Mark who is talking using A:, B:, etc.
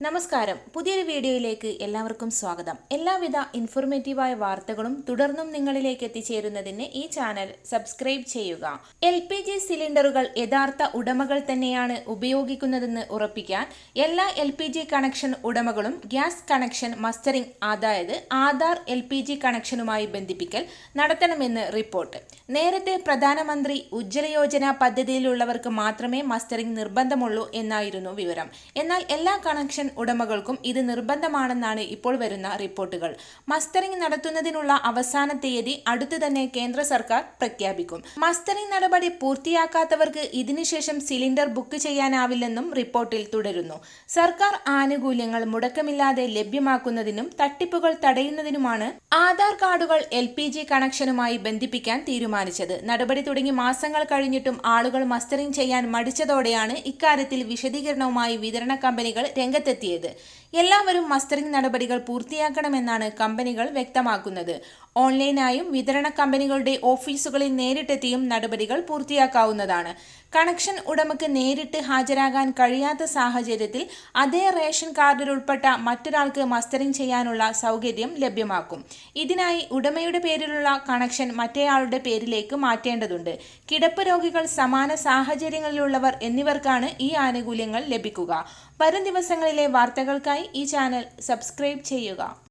A: നമസ്കാരം. പുതിയൊരു വീഡിയോയിലേക്ക് എല്ലാവർക്കും സ്വാഗതം. എല്ലാവിധ ഇൻഫോർമേറ്റീവായ വാർത്തകളും തുടർന്നും നിങ്ങളിലേക്ക് എത്തിച്ചേരുന്നതിന് ഈ ചാനൽ സബ്സ്ക്രൈബ് ചെയ്യുക. എൽ പി ജി സിലിണ്ടറുകൾ യഥാർത്ഥ ഉടമകൾ തന്നെയാണ് ഉപയോഗിക്കുന്നതെന്ന് ഉറപ്പിക്കാൻ എല്ലാ എൽ പി ജി കണക്ഷൻ ഉടമകളും ഗ്യാസ് കണക്ഷൻ മസ്റ്ററിംഗ് അതായത് ആധാർ എൽ പി ജി കണക്ഷനുമായി ബന്ധിപ്പിക്കൽ നടത്തണമെന്ന് റിപ്പോർട്ട് നേരത്തെ പ്രധാനമന്ത്രി ഉജ്ജ്വല യോജന പദ്ധതിയിലുള്ളവർക്ക് മാത്രമേ മസ്റ്ററിംഗ് നിർബന്ധമുള്ളൂ എന്നായിരുന്നു വിവരം. എന്നാൽ എല്ലാ കണക്ഷൻ ഉടമകൾക്കും ഇത് നിർബന്ധമാണെന്നാണ് ഇപ്പോൾ വരുന്ന റിപ്പോർട്ടുകൾ. മസ്റ്ററിംഗ് നടത്തുന്നതിനുള്ള അവസാന തീയതി അടുത്തു തന്നെ കേന്ദ്ര സർക്കാർ പ്രഖ്യാപിക്കും. മസ്റ്ററിംഗ് നടപടി പൂർത്തിയാക്കാത്തവർക്ക് ഇതിനുശേഷം സിലിണ്ടർ ബുക്ക് ചെയ്യാനാവില്ലെന്നും റിപ്പോർട്ടിൽ തുടരുന്നു. സർക്കാർ ആനുകൂല്യങ്ങൾ മുടക്കമില്ലാതെ ലഭ്യമാക്കുന്നതിനും തട്ടിപ്പുകൾ തടയുന്നതിനുമാണ് ആധാർ കാർഡുകൾ എൽ പി ജി കണക്ഷനുമായി ബന്ധിപ്പിക്കാൻ തീരുമാനിച്ചത്. നടപടി തുടങ്ങി മാസങ്ങൾ കഴിഞ്ഞിട്ടും ആളുകൾ മസ്റ്ററിംഗ് ചെയ്യാൻ മടിച്ചതോടെയാണ് ഇക്കാര്യത്തിൽ വിശദീകരണവുമായി വിതരണ കമ്പനികൾ രംഗത്തെത്തിയത് എല്ലാവരും മസ്റ്ററിംഗ് നടപടികൾ പൂർത്തിയാക്കണമെന്നാണ് കമ്പനികൾ വ്യക്തമാക്കുന്നത്. ഓൺലൈനായും വിതരണ കമ്പനികളുടെ ഓഫീസുകളിൽ നേരിട്ടെത്തിയും നടപടികൾ പൂർത്തിയാക്കാവുന്നതാണ്. കണക്ഷൻ ഉടമയ്ക്ക് നേരിട്ട് ഹാജരാകാൻ കഴിയാത്ത സാഹചര്യത്തിൽ അതേ റേഷൻ കാർഡിൽ ഉൾപ്പെട്ട മറ്റൊരാൾക്ക് മസ്റ്ററിംഗ് ചെയ്യാനുള്ള സൗകര്യം ലഭ്യമാക്കും. ഇതിനായി ഉടമയുടെ പേരിലുള്ള കണക്ഷൻ മറ്റേയാളുടെ പേരിലേക്ക് മാറ്റേണ്ടതുണ്ട്. കിടപ്പ് രോഗികൾ സമാന സാഹചര്യങ്ങളിലുള്ളവർ എന്നിവർക്കാണ് ഈ ആനുകൂല്യങ്ങൾ ലഭിക്കുക. വരും ദിവസങ്ങളിലെ വാർത്തകൾക്കായി ഈ ചാനൽ സബ്സ്ക്രൈബ് ചെയ്യുക.